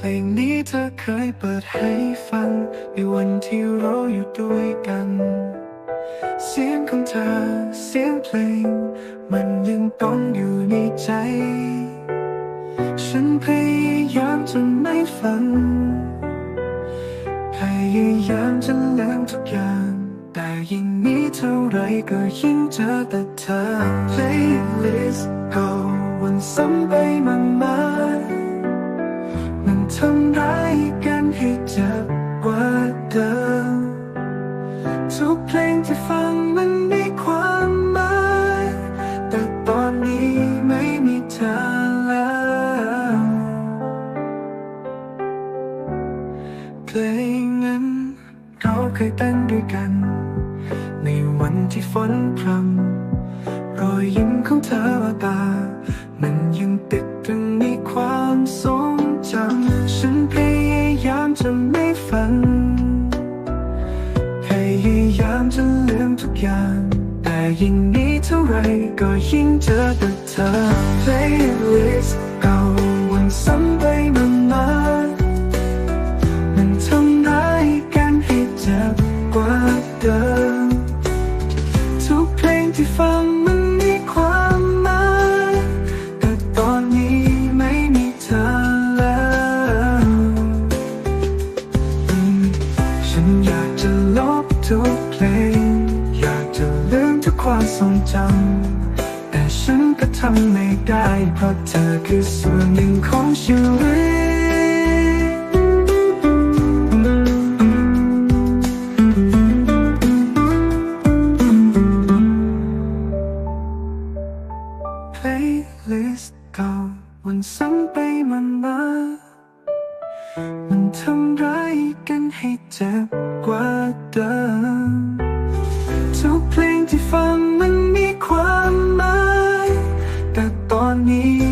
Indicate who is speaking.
Speaker 1: เพลงนี้เธอเคยเปิดให้ฟัง ในวันที่เราอยู่ด้วยกัน เสียงของเธอเสียงเพลง มันยังต้องอยู่ในใจ ฉันพยายามจะไม่ฝัน พยายามจะลืมทุกอย่างแต่ยิ่งนี้เท่าไรก็ยิ่งเจอแต่เธอ Playlist เก่าวันซ้ำไปมาายกันให้เจ็บกว่าเดิมทุกเพลงที่ฟังมันมีความหมายแต่ตอนนี้ไม่มีเธอแล้วเพลงนั้นเราเคยเต้นด้วยกัน ในวันที่ฝนพรำ จะลืมทุกอย่าง แต่ยิ่งนี้เท่าไรก็ยิ่งเจอแต่เธอ Playlist เก่าวันซ้ำไปมานานมันทำร้ายกันให้เจ็บกว่าเดิม ทุกเพลงที่ฟังมันมีความหมายแต่ตอนนี้ไม่มีเธอแล้ว ฉันอยากจะลบ ทุกเพลงอยากจะลืมทุกความทรงจำแต่ฉันก็ทำไม่ได้ เพราะเธอคือส่วนหนึ่งของชีวิต Playlist เก่าวันซ้ำไปมันมา มันทำร้ายกันให้เจ็บกว่าเดิมทุกเพลงที่ฟังมันมีความหมายแต่ตอนนี้